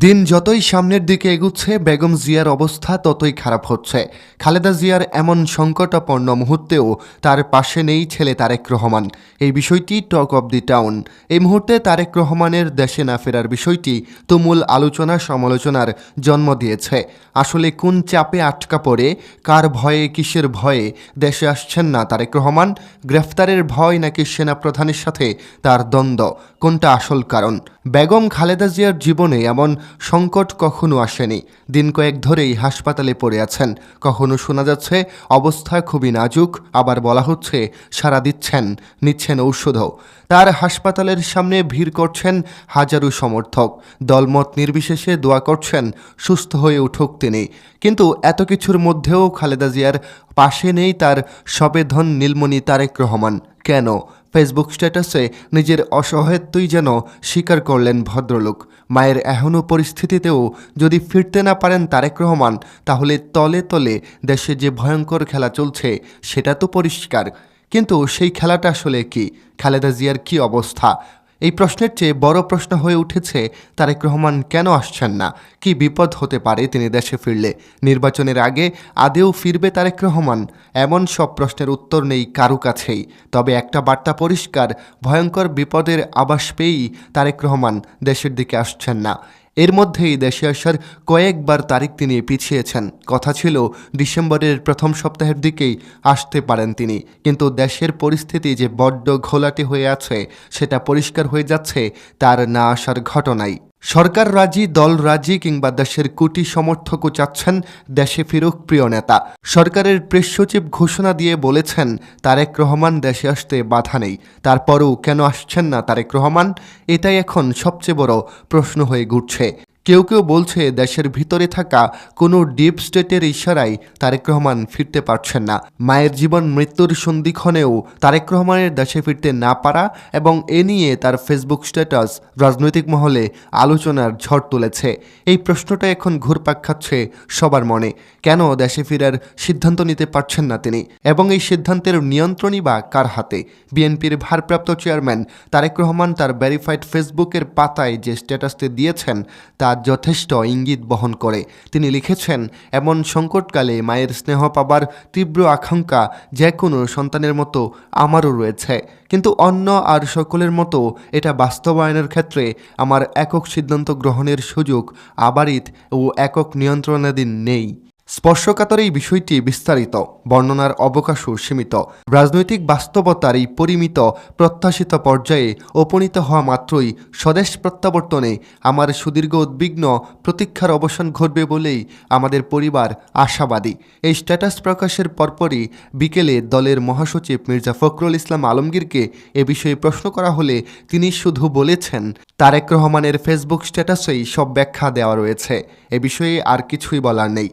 দিন যতই সামনের দিকে এগুচ্ছে, বেগম জিয়ার অবস্থা ততই খারাপ হচ্ছে। খালেদা জিয়ার এমন সংকটাপন্ন মুহূর্তেও তার পাশে নেই ছেলে তারেক রহমান। এই বিষয়টি টক অব দি টাউন। এই মুহূর্তে তারেক রহমানের দেশে না ফেরার বিষয়টি তুমুল আলোচনা সমালোচনার জন্ম দিয়েছে। আসলে কোন চাপে আটকা পড়ে, কার ভয়ে, কিসের ভয়ে দেশে আসছেন না তারেক রহমান? গ্রেফতারের ভয় নাকি সেনাপ্রধানের সাথে তার দ্বন্দ্ব? কোনটা আসল কারণ? বেগম খালেদা জিয়ার জীবনে এমন সংকট কখনো আসেনি। দিন কয়েক ধরেই হাসপাতালে পড়ে আছেন। কখনো শোনা যাচ্ছে, অবস্থা খুবই নাজুক, আবার বলা হচ্ছে সারা দিচ্ছেন, নিচ্ছেন ঔষধও। তার হাসপাতালের সামনে ভিড় করছেন হাজারো সমর্থক। দলমত নির্বিশেষে দোয়া করছেন, সুস্থ হয়ে উঠুক তিনি। কিন্তু এত কিছুর মধ্যেও খালেদা জিয়ার পাশে নেই তার সবেধন নীলমণি তারেক রহমান। কেন? ফেসবুক স্ট্যাটাসে নিজের অসহায়ত্বই যেন স্বীকার করলেন ভদ্রলোক। মায়ের এহনো পরিস্থিতিতেও যদি ফিরতে না পারেন তারেক রহমান, তাহলে তলে তলে দেশে যে ভয়ঙ্কর খেলা চলছে, সেটা তো পরিষ্কার। কিন্তু সেই খেলাটা আসলে কি? খালেদা জিয়ার কি অবস্থা? এই প্রশ্নের চেয়ে বড় প্রশ্ন হয়ে উঠেছে তারেক রহমান কেন আসছেন না? কি বিপদ হতে পারে তিনি দেশে ফিরলে? নির্বাচনের আগে আদেও ফিরবে তারেক রহমান? এমন সব প্রশ্নের উত্তর নেই কারু কাছেই। তবে একটা বার্তা পরিষ্কার, ভয়ঙ্কর বিপদের আবাস পেয়েই তারেক রহমান দেশের দিকে আসছেন না। এর মধ্যেই দেশে আসার কয়েকবার তারিখ তিনি পিছিয়েছেন। কথা ছিল, ডিসেম্বরের প্রথম সপ্তাহের দিকেই আসতে পারেন তিনি। কিন্তু দেশের পরিস্থিতি যে বড্ড ঘোলাটে হয়ে আছে, সেটা পরিষ্কার হয়ে যাচ্ছে, তার না আসার ঘটনায় সরকার রাজি, দল রাজি কিংবা দেশের কোটি সমর্থকও চাচ্ছেন দেশে ফিরুক প্রিয় নেতা। সরকারের প্রেস সচিব ঘোষণা দিয়ে বলেছেন, তারেক রহমান দেশে আসতে বাধা নেই। তারপরও কেন আসছেন না তারেক রহমান? এটাই এখন সবচেয়ে বড় প্রশ্ন হয়ে ঘুরছে। কেউ কেউ বলছে দেশের ভিতরে থাকা কোনো ডিপ স্টেটের ইশারায় তারেক রহমান ফিরতে পারছেন না। মায়ের জীবন মৃত্যুর সন্ধিক্ষণেও তারেক রহমানের দেশে ফিরতে না পারা এবং এ নিয়ে তার ফেসবুক স্ট্যাটাস রাজনৈতিক মহলে আলোচনার ঝড় তুলেছে। এই প্রশ্নটা এখন ঘুরপাক খাচ্ছে সবার মনে। কেন দেশে ফেরার সিদ্ধান্ত নিতে পারছেন না তিনি? এবং এই সিদ্ধান্তের নিয়ন্ত্রণই বা কার হাতে? বিএনপির ভারপ্রাপ্ত চেয়ারম্যান তারেক রহমান তার ভেরিফাইড ফেসবুকের পাতায় যে স্ট্যাটাসটি দিয়েছেন, তা যথেষ্ট ইঙ্গিত বহন করে। তিনি লিখেছেন, এমন সংকটকালে মায়ের স্নেহ পাবার তীব্র আকাঙ্ক্ষা যে কোনো সন্তানের মতো আমারও রয়েছে। কিন্তু অন্য আর সকলের মতো এটা বাস্তবায়নের ক্ষেত্রে আমার একক সিদ্ধান্ত গ্রহণের সুযোগ আবারিত ও একক নিয়ন্ত্রণাধীন নেই। স্পর্শকাতর এই বিষয়টি বিস্তারিত, বর্ণনার অবকাশও সীমিত। রাজনৈতিক বাস্তবতার এই পরিমিত, প্রত্যাশিত পর্যায়ে উপনীত হওয়া মাত্রই স্বদেশ প্রত্যাবর্তনে আমার সুদীর্ঘ উদ্বিগ্ন প্রতীক্ষার অবসান ঘটবে বলেই আমাদের পরিবার আশাবাদী। এই স্ট্যাটাস প্রকাশের পরপরই বিকেলে দলের মহাসচিব মির্জা ফখরুল ইসলাম আলমগীরকে এ বিষয়ে প্রশ্ন করা হলে তিনি শুধু বলেছেন, তারেক রহমানের ফেসবুক স্ট্যাটাসেই সব ব্যাখ্যা দেওয়া রয়েছে। এ বিষয়ে আর কিছুই বলার নেই।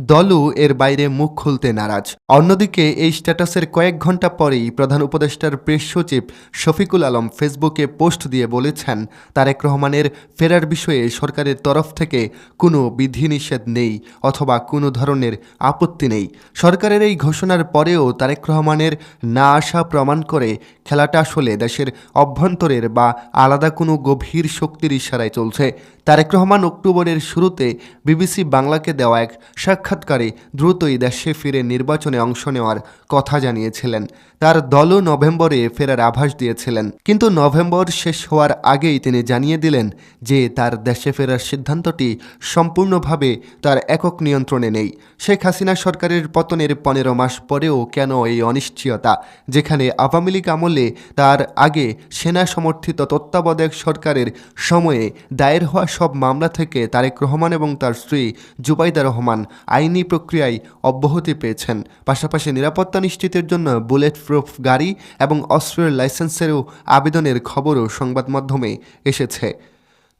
দলও এর বাইরে মুখ খুলতে নারাজ। অন্যদিকে এই স্ট্যাটাসের কয়েক ঘণ্টা পরেই প্রধান উপদেষ্টার প্রেস সচিব শফিকুল আলম ফেসবুকে পোস্ট দিয়ে বলেছেন, তারেক রহমানের ফেরার বিষয়ে সরকারের তরফ থেকে কোনো বিধিনিষেধ নেই অথবা কোনো ধরনের আপত্তি নেই। সরকারের এই ঘোষণার পরেও তারেক রহমানের না আসা প্রমাণ করে খেলাটা আসলে দেশের অভ্যন্তরের বা আলাদা কোনো গভীর শক্তির ইশারায় চলছে। তারেক রহমান অক্টোবরের শুরুতে বিবিসি বাংলাকে দেওয়া এক সাক্ষাৎকারে দ্রুতই দেশে ফিরে নির্বাচনে অংশ নেওয়ার কথা জানিয়েছিলেন। তার দলও নভেম্বরে ফেরার আভাস দিয়েছিলেন। কিন্তু নভেম্বর শেষ হওয়ার আগেই তিনি জানিয়ে দিলেন যে তার দেশে ফেরার সিদ্ধান্তটি সম্পূর্ণভাবে তার একক নিয়ন্ত্রণে নেই। শেখ হাসিনা সরকারের পতনের পনেরো মাস পরেও কেন এই অনিশ্চয়তা? যেখানে আওয়ামী লীগ আমলে তার আগে সেনা সমর্থিত তত্ত্বাবধায়ক সরকারের সময়ে দায়ের হওয়া সব মামলা থেকে তারেক রহমান এবং তার স্ত্রী জুবাইদা রহমান আইনি প্রক্রিয়ায় অব্যাহতি পেয়েছেন। পাশাপাশি নিরাপত্তা নিশ্চিতের জন্য বুলেট প্রুফ গাড়ি এবং অস্ত্রের লাইসেন্সেরও আবেদনের খবরও সংবাদ মাধ্যমে এসেছে।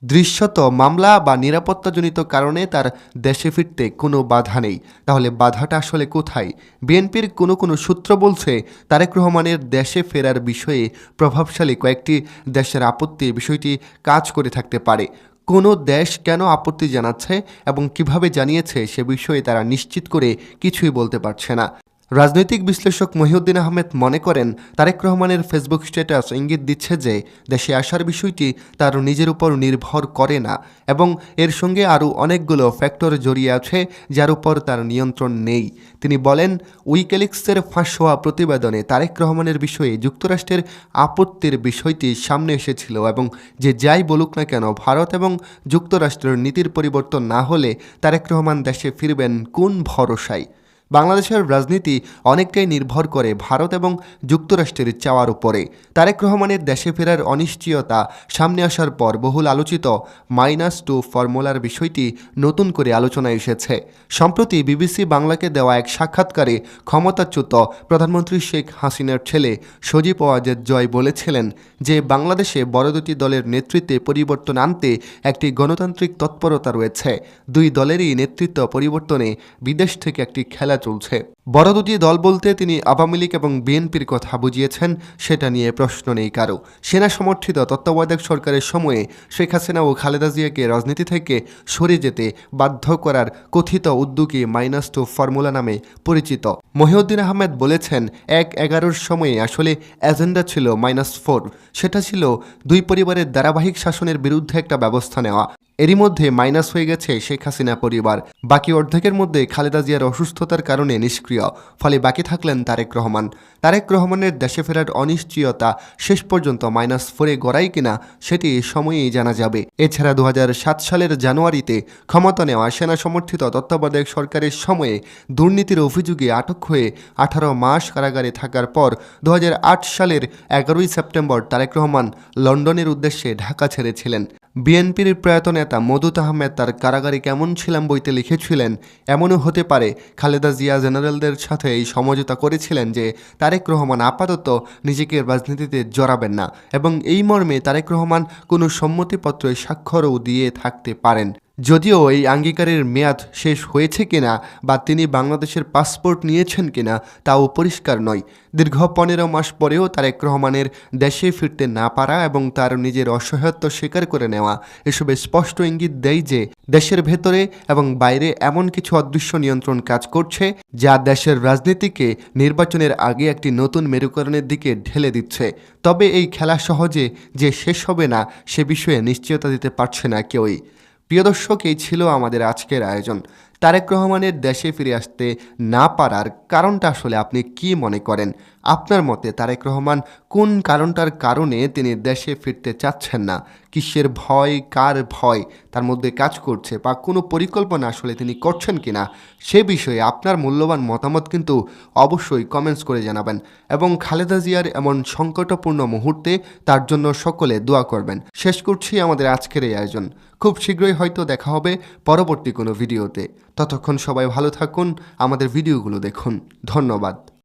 দৃশ্যত মামলা বা নিরাপত্তাজনিত কারণে তার দেশে ফিরতে কোনো বাধা নেই। তাহলে বাধাটা আসলে কোথায়? বিএনপির কোনো কোনো সূত্র বলছে, তারেক রহমানের দেশে ফেরার বিষয়ে প্রভাবশালী কয়েকটি দেশের আপত্তি বিষয়টি কাজ করে থাকতে পারে। কোনো দেশ কেন আপত্তি জানাচ্ছে এবং কীভাবে জানিয়েছে সে বিষয়ে তারা নিশ্চিত করে কিছুই বলতে পারছে না। রাজনৈতিক বিশ্লেষক মহিউদ্দিন আহমেদ মনে করেন, তারেক রহমানের ফেসবুক স্ট্যাটাস ইঙ্গিত দিচ্ছে যে, দেশে আসার বিষয়টি তার নিজের উপর নির্ভর করে না এবং এর সঙ্গে আরও অনেকগুলো ফ্যাক্টর জড়িয়ে আছে যার উপর তার নিয়ন্ত্রণ নেই। তিনি বলেন, উইকেলিক্সের ফাঁস হওয়া প্রতিবেদনে তারেক রহমানের বিষয়ে যুক্তরাষ্ট্রের আপত্তির বিষয়টি সামনে এসেছিল এবং যে যাই বলুক না কেন, ভারত এবং যুক্তরাষ্ট্রের নীতির পরিবর্তন না হলে তারেক রহমান দেশে ফিরবেন কোন ভরসায়? বাংলাদেশের রাজনীতি অনেকটাই নির্ভর করে ভারত এবং যুক্তরাষ্ট্রের চাওয়ার উপরে। তারেক রহমানের দেশে ফেরার অনিশ্চয়তা সামনে আসার পর বহুল আলোচিত মাইনাস টু ফর্মুলার বিষয়টি নতুন করে আলোচনায় এসেছে। সম্প্রতি বিবিসি বাংলাকে দেওয়া এক সাক্ষাৎকারে ক্ষমতাচ্যুত প্রধানমন্ত্রী শেখ হাসিনার ছেলে সজীব ওয়াজেদ জয় বলেছিলেন যে, বাংলাদেশে বড় দুটি দলের নেতৃত্বে পরিবর্তন আনতে একটি গণতান্ত্রিক তৎপরতা রয়েছে। দুই দলেরই নেতৃত্ব পরিবর্তনে বিদেশ থেকে একটি খেলা চলছে। বড় দুটি দল বলতে তিনি আওয়ামী লীগ এবং বিএনপির কথা বুঝিয়েছেন, সেটা নিয়ে প্রশ্ন নেই কারও। সেনা সমর্থিত তত্ত্বাবধায়ক সরকারের সময়ে শেখ হাসিনা ও খালেদা জিয়াকে রাজনীতি থেকে সরে যেতে বাধ্য করার কথিত উদ্যোগী মাইনাস টু ফর্মুলা নামে পরিচিত। মহিউদ্দিন আহমেদ বলেছেন, এক এগারোর সময়ে আসলে এজেন্ডা ছিল মাইনাস ফোর। সেটা ছিল দুই পরিবারের ধারাবাহিক শাসনের বিরুদ্ধে একটা ব্যবস্থা নেওয়া। এরই মধ্যে মাইনাস হয়ে গেছে শেখ হাসিনা পরিবার। বাকি অর্ধেকের মধ্যে খালেদা জিয়ার অসুস্থতার কারণে নিষ্ক্রিয়। ফলে বাকি থাকলেন তারেক রহমান। তারেক রহমানের দেশে ফেরার অনিশ্চয়তা শেষ পর্যন্ত মাইনাস ফোরে গড়াই কিনা সেটি সময়েই জানা যাবে। এছাড়া দু হাজার সাত সালের জানুয়ারিতে ক্ষমতা নেওয়া সেনা সমর্থিত তত্ত্বাবধায়ক সরকারের সময়ে দুর্নীতির অভিযোগে আটক হয়ে আঠারো মাস কারাগারে থাকার পর দু হাজার আট সালের এগারোই সেপ্টেম্বর তারেক রহমান লন্ডনের উদ্দেশ্যে ঢাকা ছেড়েছিলেন। বিএনপির প্রয়াত নেতা মদুত আহমেদ তার কারাগারে কেমন ছিলাম বইতে লিখেছিলেন, এমনও হতে পারে খালেদা জিয়া জেনারেলদের সাথে এই সমঝোতা করেছিলেন যে তারেক রহমান আপাতত নিজেকে রাজনীতিতে জড়াবেন না এবং এই মর্মে তারেক রহমান কোনো সম্মতিপত্রে স্বাক্ষরও দিয়ে থাকতে পারেন। যদিও এই আঙ্গীকারের মেয়াদ শেষ হয়েছে কিনা বা তিনি বাংলাদেশের পাসপোর্ট নিয়েছেন কিনা তাও পরিষ্কার নয়। দীর্ঘ পনেরো মাস পরেও তারেক রহমানের দেশে ফিরতে না পারা এবং তার নিজের অসহায়ত্ব স্বীকার করে নেওয়া এসবে স্পষ্ট ইঙ্গিত দেয় যে দেশের ভেতরে এবং বাইরে এমন কিছু অদৃশ্য নিয়ন্ত্রণ কাজ করছে যা দেশের রাজনীতিকে নির্বাচনের আগে একটি নতুন মেরুকরণের দিকে ঢেলে দিচ্ছে। তবে এই খেলা সহজে যে শেষ হবে না সে বিষয়ে নিশ্চয়তা দিতে পারছে না কেউই। প্রিয় দর্শক, এই ছিল আমাদের আজকের আয়োজন। তারেক রহমানের দেশে ফিরে আসতে না পারার কারণটা আসলে আপনি কি মনে করেন? আপনার মতে তারেক রহমান কোন কারণটার কারণে তিনি দেশে ফিরতে চাচ্ছেন না? কিসের ভয়, কার ভয়? তার মধ্যে কাজ করছে বা কোনো পরিকল্পনা আসলে তিনি করছেন কিনা সে বিষয়ে আপনার মূল্যবান মতামত কিন্তু অবশ্যই কমেন্টস করে জানাবেন এবং খালেদা জিয়ার এমন সংকটপূর্ণ মুহূর্তে তার জন্য সকলে দোয়া করবেন। শেষ করছি আমাদের আজকের এই আয়োজন। খুব শীঘ্রই হয়তো দেখা হবে পরবর্তী কোনো ভিডিওতে। ততক্ষণ সবাই ভালো থাকুন, আমাদের ভিডিওগুলো দেখুন। ধন্যবাদ।